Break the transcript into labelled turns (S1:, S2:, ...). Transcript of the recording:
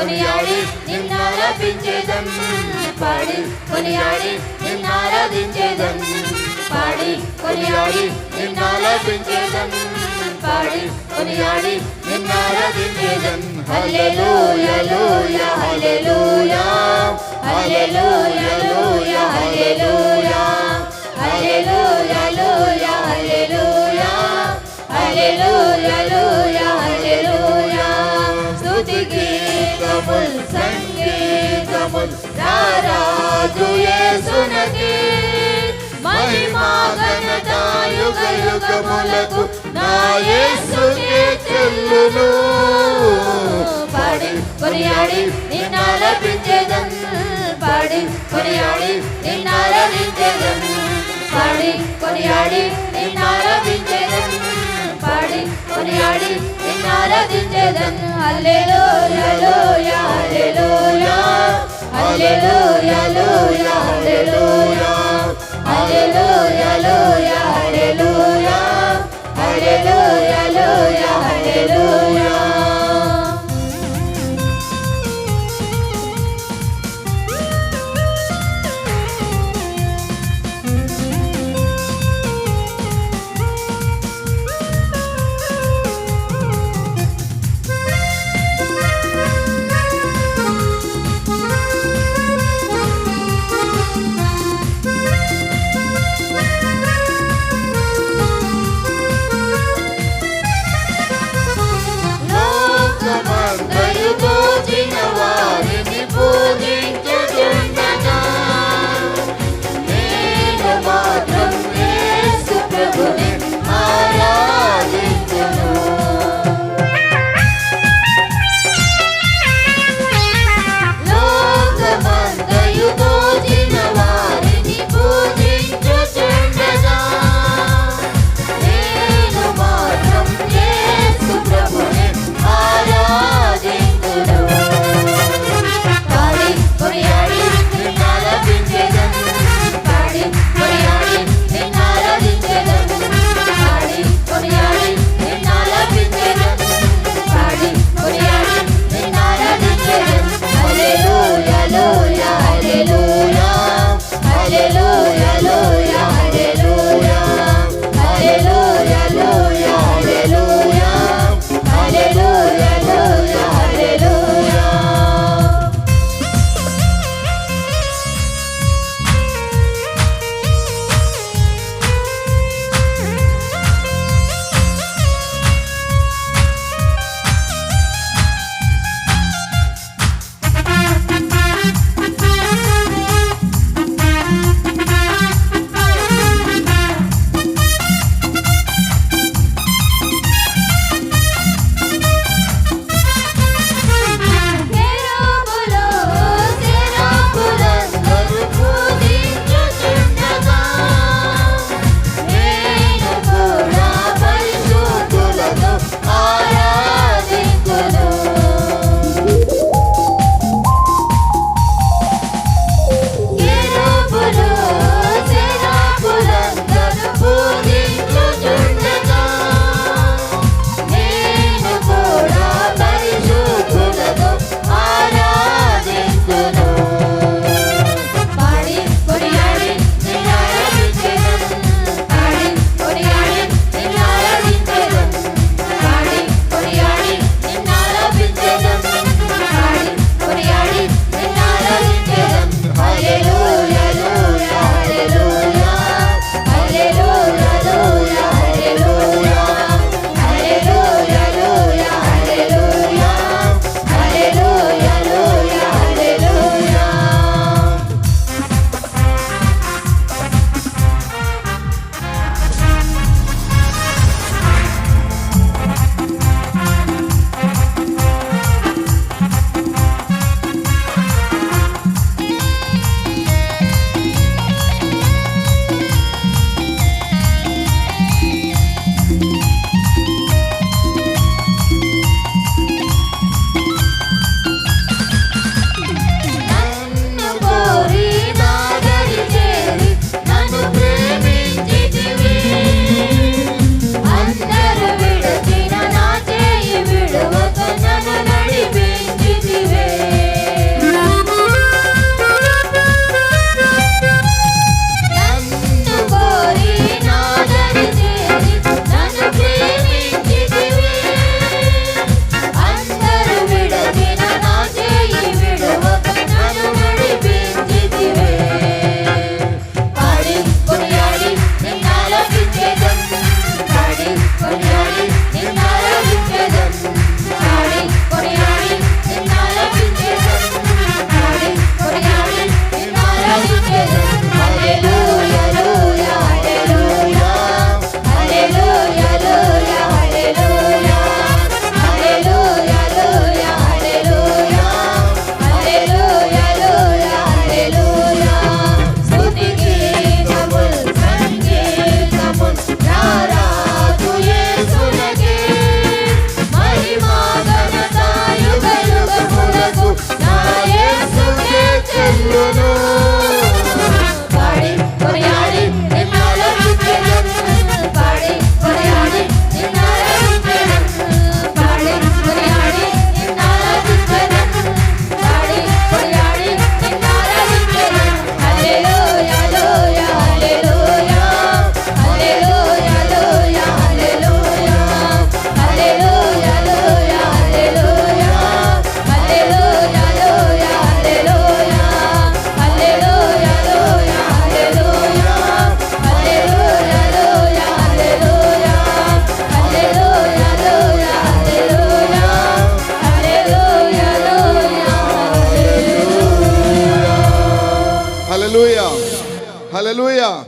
S1: కొనియాడి నిన్నారాధించేదం పాడి కొనియాడి నిన్నారాధించేదం పాడి కొనియాడి నిన్నారాధించేదం పాడి కొనియాడి నిన్నారాధించేదం హల్లెలూయా లూయా హల్లెలూయా. హల్లెలూయా లూయా హల్లెలూయా. హల్లెలూయా. గీతముల్ సంగీతముల్ రారాజు యేసునకి మహిమా ఘనత యుగ యుగములకు నా యేసుకే చెల్లును పాడి కొనియాడి నిన్నాలపించేదం పాడి కొనియాడి నిన్నాలపించేదం పాడి కొనియాడి నిన్నాలపించేదం హల్లెలూయా లూయా హల్లెలూయా. హల్లెలూయా లూయా హల్లెలూయా. హల్లెలూయా లూయా హల్లెలూయా హల్లెలూయా హల్లెలూయా.
S2: హల్లెలూయా